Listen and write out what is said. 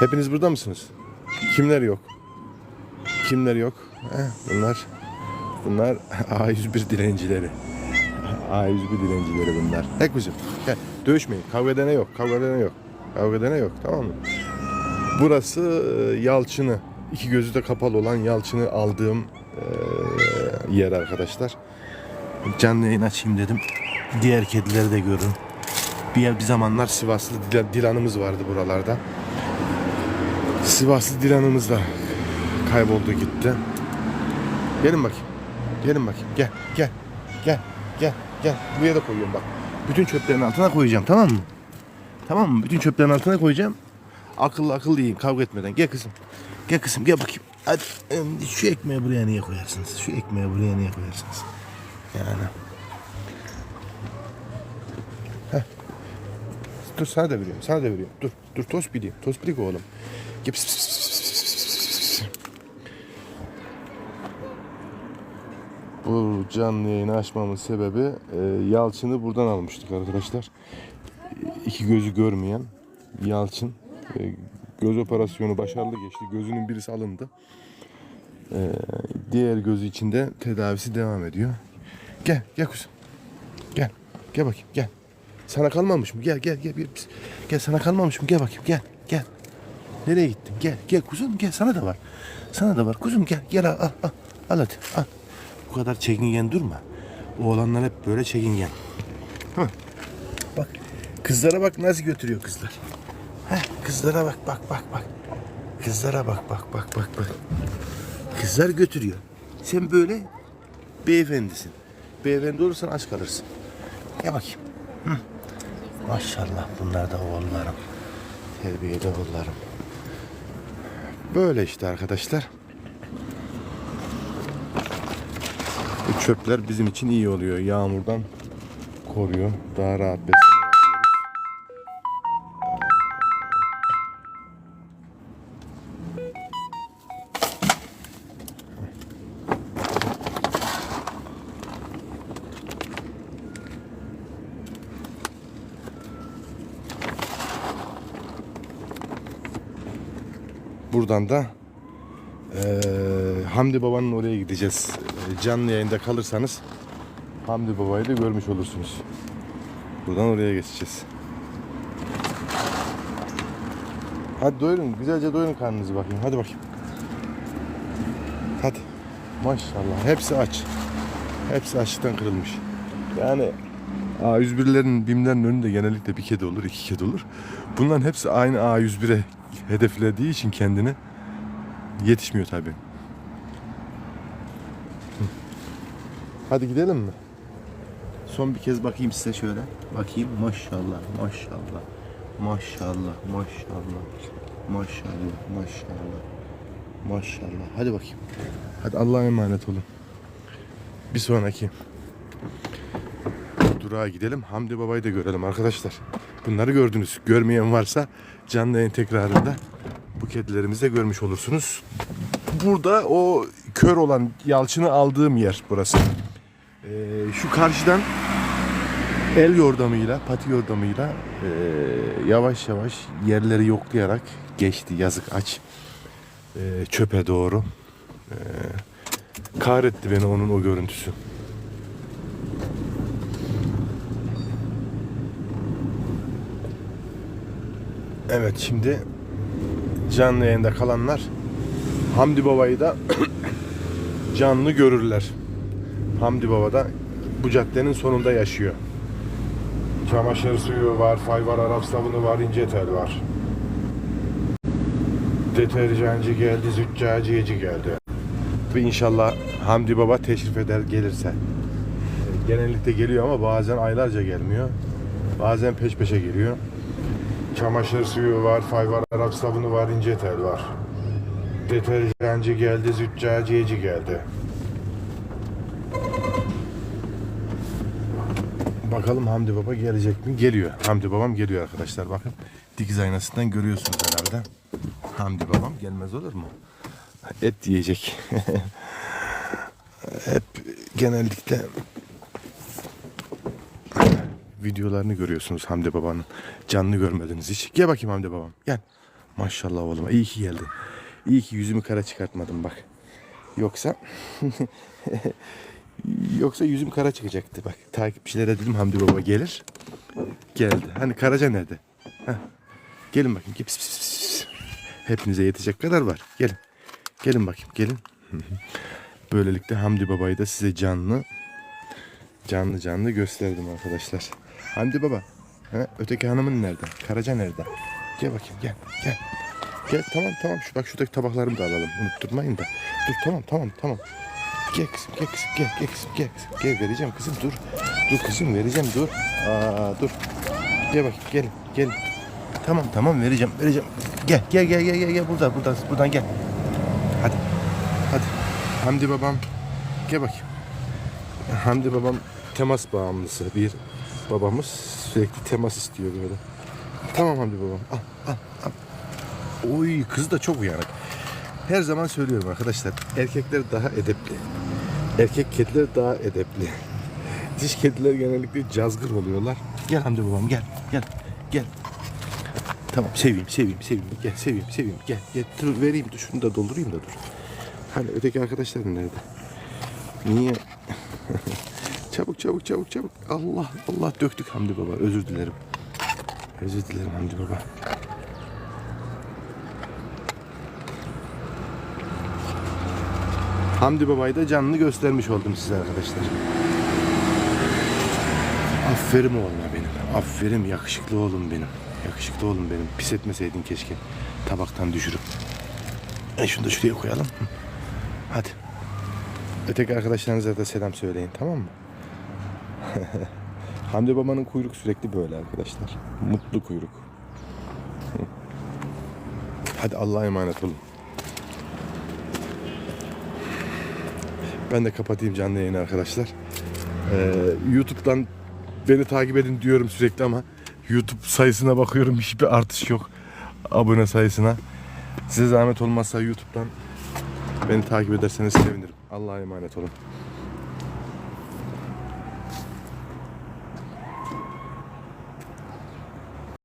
Hepiniz burada mısınız? Kimler yok? Kimler yok? Heh, bunlar bunlar A101 dilencileri. A101 dilencileri bunlar. He kuzum. Gel. Dövüşmeyin. Kavga edene yok. Kavga edene yok. Kavga edene yok. Tamam mı? Burası e, Yalçın'ı. iki gözü de kapalı olan Yalçın'ı aldığım e, yer arkadaşlar. Canlı yayın açayım dedim. Diğer kedileri de görün. Bir, bir zamanlar Sivaslı Dil- Dilan'ımız vardı buralarda. Sivaslı Dilan'ımız da kayboldu gitti. Gelin bakayım. Gelin bakayım. Gel, gel, gel, gel, gel. Buraya da koyuyorum bak. Bütün çöplerin altına koyacağım tamam mı? Tamam mı? Bütün çöplerin altına koyacağım. Akıllı akıllı yiyin kavga etmeden. Gel kızım. Gel kızım gel bakayım. Hadi şu ekmeği buraya niye koyarsınız? Şu ekmeği buraya niye koyarsınız? Yani. Heh. Dur sana da veriyorum. Sana da veriyorum. Dur. Dur tost bileyim. Tost bilik oğlum. Gip. Bu canlı yayını açmamın sebebi e, Yalçın'ı buradan almıştık arkadaşlar. İki gözü görmeyen Yalçın. E, göz operasyonu başarılı geçti. Gözünün birisi alındı. E, diğer gözü içinde tedavisi devam ediyor. Gel, gel kuzum. Gel. Gel bakayım, gel. Sana kalmamış mı? Gel, gel, gel. Gel, gel sana kalmamış mı? Gel bakayım, gel. Gel. Nereye gittin? Gel, gel kuzum, gel. Sana da var. Sana da var. Kuzum gel, gel al, al, al. Al hadi, al. Bu kadar çekingen durma. Oğlanlar hep böyle çekingen. Hı. Bak, kızlara bak nasıl götürüyor kızlar. Heh, kızlara bak, bak, bak, bak. Kızlara bak, bak, bak, bak, bak. Kızlar götürüyor. Sen böyle beyefendisin. Beyefendi olursan aç kalırsın. Gel bakayım. Hı. Maşallah bunlar da oğullarım. Terbiyeli oğullarım. Böyle işte arkadaşlar. Bu çöpler bizim için iyi oluyor. Yağmurdan koruyor. Daha rahat besleme Buradan da eee, Hamdi Baba'nın oraya gideceğiz. Eee, Canlı yayında kalırsanız Hamdi Baba'yı da görmüş olursunuz. Buradan oraya geçeceğiz. Hadi doyurun. Güzelce doyurun karnınızı bakayım. Hadi bakayım. Hadi. Maşallah. Hepsi aç. Hepsi açlıktan kırılmış. Yani A101'lerin, BİM'lerin önünde genellikle bir kedi olur, iki kedi olur. Bunların hepsi aynı A101'e hedeflediği için kendini yetişmiyor tabii. Hadi gidelim mi? Son bir kez bakayım size şöyle. Bakayım. Maşallah, maşallah. Maşallah, maşallah. Maşallah, maşallah. Maşallah. Hadi bakayım. Hadi Allah'a emanet olun. Bir sonraki durağa gidelim. Hamdi Baba'yı da görelim arkadaşlar. Bunları gördünüz. Görmeyen varsa canlı yayın tekrarında bu kedilerimizi de görmüş olursunuz. Burada o kör olan yalçını aldığım yer burası. Ee, şu karşıdan el yordamıyla, pati yordamıyla ee, yavaş yavaş yerleri yoklayarak geçti yazık aç ee, çöpe doğru. Ee, kahretti beni onun o görüntüsü. Evet şimdi canlı yayında kalanlar Hamdi Baba'yı da canlı görürler. Hamdi Baba da bu caddenin sonunda yaşıyor. Çamaşır suyu var, fay var, Arap sabunu var, ince tel var. Deterjancı geldi, züccaciyeci geldi. Ve inşallah Hamdi Baba teşrif eder gelirse. Genellikle geliyor ama bazen aylarca gelmiyor. Bazen peş peşe geliyor. Çamaşır suyu var, fay var, Arap sabunu var, ince tel var. Deterjancı geldi, züccaciyeci geldi. Bakalım Hamdi Baba gelecek mi? Geliyor. Hamdi Babam geliyor arkadaşlar bakın. Dikiz aynasından görüyorsunuz herhalde. Hamdi Babam gelmez olur mu? Et yiyecek. Hep genellikle videolarını görüyorsunuz Hamdi Baba'nın. Canlı görmediniz hiç. Gel bakayım Hamdi Babam. Gel. Maşallah oğlum. İyi ki geldin. İyi ki yüzümü kara çıkartmadım bak. Yoksa yoksa yüzüm kara çıkacaktı bak. Takipçilere dedim Hamdi Baba gelir. Geldi. Hani Karaca nerede? Heh. Gelin bakayım. Pis, pis, pis. Hepinize yetecek kadar var. Gelin. Gelin bakayım. Gelin. Böylelikle Hamdi Baba'yı da size canlı canlı canlı gösterdim arkadaşlar. Hamdi Baba. Ha, öteki hanımın nerede? Karaca nerede? Gel bakayım gel gel. Gel tamam tamam şu bak şuradaki tabaklarımı da alalım. Unutturmayın da. Dur tamam tamam tamam. Gel kızım gel kızım gel gel kızım gel kızım. Gel vereceğim kızım dur. Dur kızım vereceğim dur. Aa dur. Gel bakayım gel gel. Tamam tamam vereceğim vereceğim. Gel gel gel gel gel gel burada buradan buradan gel. Hadi. Hadi. Hamdi babam. Gel bakayım. Hamdi babam temas bağımlısı bir babamız. Sürekli temas istiyor böyle. Tamam Hamdi babam. Al al al. Oy kız da çok uyanık. Her zaman söylüyorum arkadaşlar. Erkekler daha edepli. Erkek kediler daha edepli. Diş kediler genellikle cazgır oluyorlar. Gel Hamdi babam gel. Gel. Gel. Tamam seveyim seveyim seveyim. Gel seveyim seveyim. Gel. Gel dur vereyim dur şunu da doldurayım da dur. Hani öteki arkadaşlarım nerede? Niye? çabuk çabuk çabuk çabuk. Allah Allah döktük Hamdi baba. Özür dilerim. Özür dilerim Hamdi baba. Hamdi babayı da canlı göstermiş oldum size arkadaşlar. Aferin oğlum benim. Aferin yakışıklı oğlum benim. Yakışıklı oğlum benim. Pis etmeseydin keşke. Tabaktan düşürüp. E şunu da şuraya koyalım. Hadi. Öteki arkadaşlarınıza da selam söyleyin tamam mı? Hamdi babanın kuyruk sürekli böyle arkadaşlar. Mutlu kuyruk. Hadi Allah'a emanet olun. Ben de kapatayım canlı yayını arkadaşlar. Ee, YouTube'dan beni takip edin diyorum sürekli ama YouTube sayısına bakıyorum hiçbir artış yok. Abone sayısına. Size zahmet olmazsa YouTube'dan beni takip ederseniz sevinirim. Allah'a emanet olun.